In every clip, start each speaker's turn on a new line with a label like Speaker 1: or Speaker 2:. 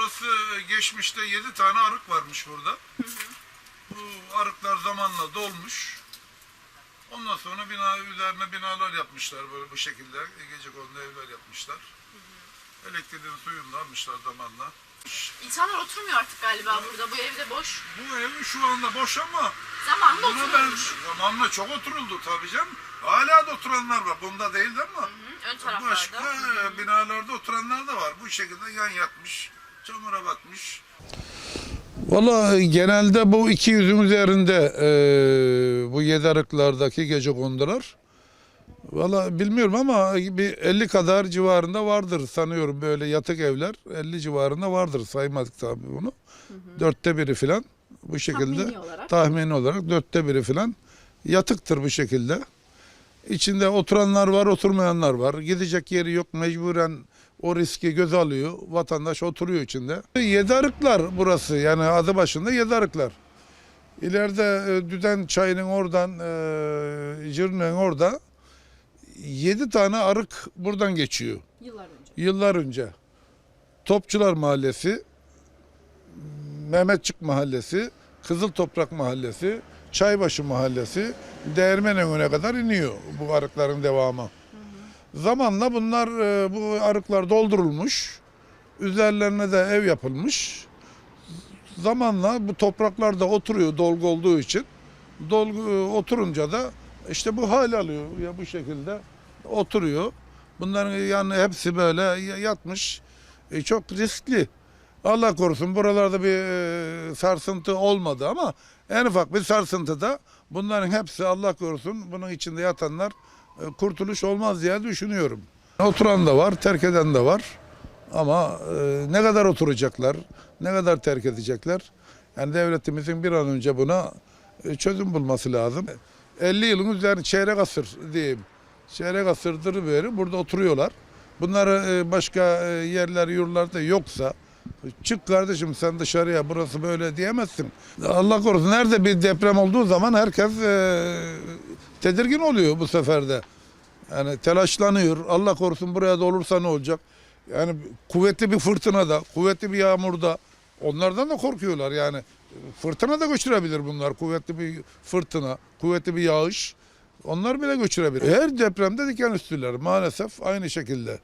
Speaker 1: Burası geçmişte 7 tane arık varmış burada. Bu arıklar zamanla dolmuş. Ondan sonra bina üzerine binalar yapmışlar böyle bu şekilde. Gece konuda evler yapmışlar. Elektriğin suyunu almışlar zamanla.
Speaker 2: İnsanlar oturmuyor artık galiba burada. Bu evde boş.
Speaker 1: Bu ev şu anda boş ama ben
Speaker 2: oturulmuş.
Speaker 1: zamanla çok oturuldu tabii canım. Hala da oturanlar var. Bunda değil de ama
Speaker 2: Ön taraflarda.
Speaker 1: başka e, binalarda oturanlar da var. Bu şekilde yan yatmış, çamura batmış. Valla genelde bu 200'ün üzerinde e, bu yedi arıklardaki gece kondular. Valla bilmiyorum ama bir 50 kadar civarında vardır sanıyorum böyle yatık evler 50 civarında vardır saymadık tabii bunu. Dörtte biri filan bu şekilde
Speaker 2: Tahmini olarak.
Speaker 1: tahmini olarak dörtte biri filan yatıktır bu şekilde. İçinde oturanlar var oturmayanlar var gidecek yeri yok mecburen o riski göze alıyor vatandaş oturuyor içinde. Yedi arıklar burası yani adı başında yedi arıklar. İleride e, Düden çayının oradan e, Cırnak'ın orada yedi tane arık buradan geçiyor.
Speaker 2: Yıllar önce.
Speaker 1: Yıllar önce. Topçular Mahallesi, Mehmetçik Mahallesi, Kızıl Toprak Mahallesi, Çaybaşı Mahallesi, Değirmenönü'ne kadar iniyor bu arıkların devamı. Zamanla bunlar e, bu arıklar doldurulmuş. Üzerlerine de ev yapılmış. Zamanla bu topraklarda oturuyor dolgu olduğu için. Dolgu e, oturunca da işte bu hal alıyor ya bu şekilde oturuyor. Bunların yani hepsi böyle ya- yatmış. E, çok riskli. Allah korusun buralarda bir e, sarsıntı olmadı ama en ufak bir sarsıntıda bunların hepsi Allah korusun bunun içinde yatanlar kurtuluş olmaz diye düşünüyorum. Oturan da var, terk eden de var. Ama e, ne kadar oturacaklar, ne kadar terk edecekler? Yani devletimizin bir an önce buna e, çözüm bulması lazım. 50 yılın üzerine çeyrek asır diyeyim. Çeyrek asırdır böyle burada oturuyorlar. Bunlar e, başka e, yerler, yurtlarda yoksa çık kardeşim sen dışarıya burası böyle diyemezsin. Allah korusun nerede bir deprem olduğu zaman herkes e, tedirgin oluyor bu seferde. Yani telaşlanıyor. Allah korusun buraya da olursa ne olacak? Yani kuvvetli bir fırtınada, kuvvetli bir yağmurda onlardan da korkuyorlar yani. Fırtına da götürebilir bunlar. Kuvvetli bir fırtına, kuvvetli bir yağış. Onlar bile götürebilir. Her depremde diken üstüler maalesef aynı şekilde.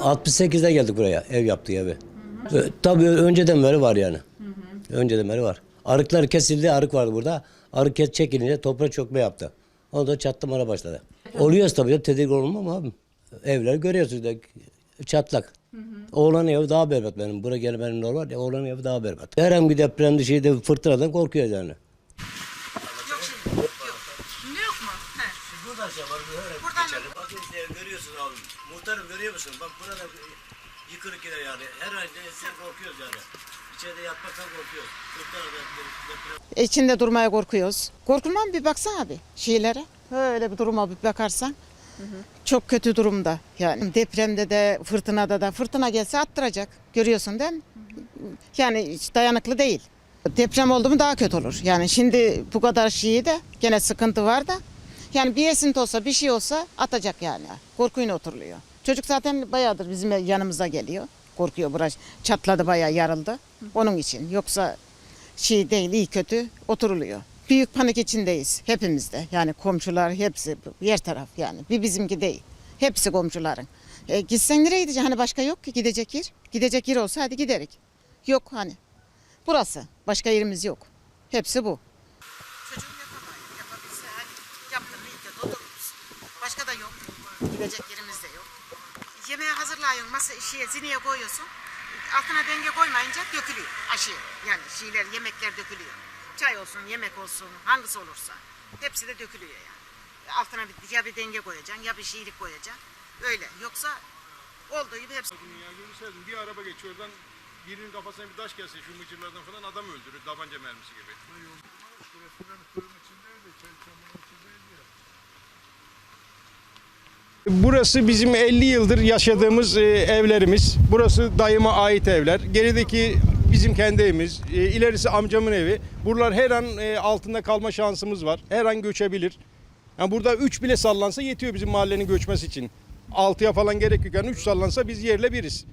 Speaker 3: 68'de geldik buraya ev yaptık evi. Tabii önceden beri var yani. Önceden beri var. Arıklar kesildi, arık vardı burada. Arık kes çekilince toprak çökme yaptı. O da çatlamalara başladı. Oluyoruz tabii ya tedirgin olmam abi. Evler görüyorsunuz da çatlak. Oğlan evi daha berbat benim. Buraya gelen benim de var ya oğlan evi daha berbat. Herhangi bir depremde şeyde fırtınadan korkuyoruz yani. Buradan şey var,
Speaker 2: Buradan
Speaker 3: geçelim. Bakın işte görüyorsun abi. Muhtarım görüyor musun? Bak burada yıkırık gider yani. Her an korkuyoruz yani. İçeride yatmaktan korkuyoruz. Deprem.
Speaker 4: İçinde durmaya korkuyoruz. Korkulmam bir baksana abi şeylere. Öyle bir duruma bir bakarsan. Çok kötü durumda. Yani depremde de fırtınada da fırtına gelse attıracak. Görüyorsun değil mi? Yani hiç dayanıklı değil. Deprem oldu mu daha kötü olur. Yani şimdi bu kadar şeyi de gene sıkıntı var da. Yani bir esinti olsa bir şey olsa atacak yani. Korkuyla oturuluyor. Çocuk zaten bayağıdır bizim yanımıza geliyor. Korkuyor burası çatladı bayağı yarıldı. Onun için. Yoksa şey değil iyi kötü oturuluyor. Büyük panik içindeyiz hepimiz de. Yani komşular hepsi yer taraf yani. Bir bizimki değil. Hepsi komşuların. E, gitsen nereye gideceksin? Hani başka yok ki gidecek yer. Gidecek yer olsa hadi giderik. Yok hani. Burası. Başka yerimiz yok. Hepsi bu. Çocuğum yapamayız. Yapabilse iyi de doldururuz. Başka da yok. Gidecek. Yemeği hazırlayın. Masa şeye, ziniye koyuyorsun. Altına denge koymayınca dökülüyor aşıya. Yani şeyler, yemekler dökülüyor. Çay olsun, yemek olsun, hangisi olursa. Hepsi de dökülüyor yani. Altına bir, ya bir denge koyacaksın ya bir şeylik koyacaksın. Öyle. Yoksa olduğu gibi hepsi.
Speaker 5: Ya görürsen bir araba geçiyor oradan birinin kafasına bir taş gelse şu mıcırlardan falan adam öldürür tabanca mermisi gibi.
Speaker 6: Burası bizim 50 yıldır yaşadığımız e, evlerimiz. Burası dayıma ait evler. Gerideki bizim kendi evimiz. E, ilerisi amcamın evi. Buralar her an e, altında kalma şansımız var. Her an göçebilir. Yani burada 3 bile sallansa yetiyor bizim mahallenin göçmesi için. 6'ya falan gerek yok. Yani 3 sallansa biz yerle biriz.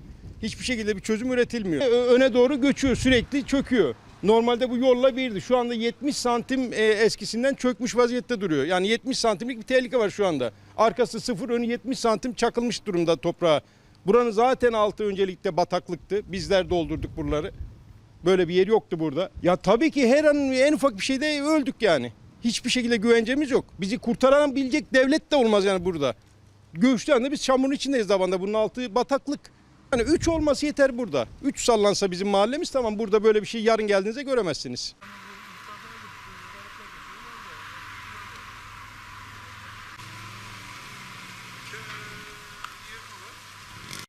Speaker 6: Hiçbir şekilde bir çözüm üretilmiyor. Öne doğru göçüyor sürekli çöküyor. Normalde bu yolla birdi. Şu anda 70 santim e, eskisinden çökmüş vaziyette duruyor. Yani 70 santimlik bir tehlike var şu anda. Arkası sıfır önü 70 santim çakılmış durumda toprağa. Buranın zaten altı öncelikle bataklıktı. Bizler doldurduk buraları. Böyle bir yer yoktu burada. Ya tabii ki her an en ufak bir şeyde öldük yani. Hiçbir şekilde güvencemiz yok. Bizi kurtaran bilecek devlet de olmaz yani burada. Göçtüğü anda biz çamurun içindeyiz tabanda. Bunun altı bataklık. Yani 3 olması yeter burada. 3 sallansa bizim mahallemiz tamam burada böyle bir şey yarın geldiğinizde göremezsiniz.